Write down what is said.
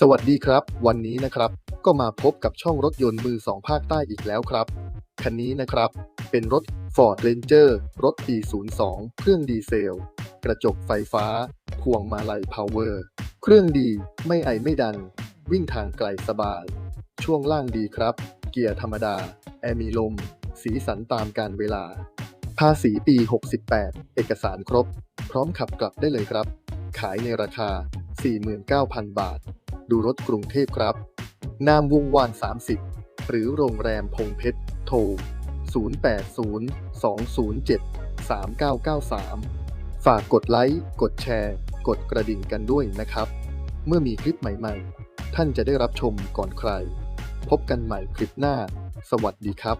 สวัสดีครับ วันนี้นะครับ ก็มาพบกับช่องรถยนต์มือสองภาคใต้อีกแล้วครับ คันนี้นะครับ เป็นรถ Ford Ranger รถปี 02 เครื่องดีเซล กระจกไฟฟ้า พวงมาลัยพาวเวอร์ เครื่องดีไม่ไอไม่ดัน วิ่งทางไกลสบาย ช่วงล่างดีครับ เกียร์ธรรมดา แอร์มีลม สีสันตามการเวลา ภาษีปี 68 เอกสารครบ พร้อมขับกลับได้เลยครับ ขายในราคา 49,000 บาท ดูรถกรุงเทพครับ นามวงวาน 30 หรือโรงแรมพงเพชร โทร 0802073993 ฝากกดไลค์ กดแชร์ กดกระดิ่งกันด้วยนะครับ เมื่อมีคลิปใหม่ๆ ท่านจะได้รับชมก่อนใคร พบกันใหม่คลิปหน้า สวัสดีครับ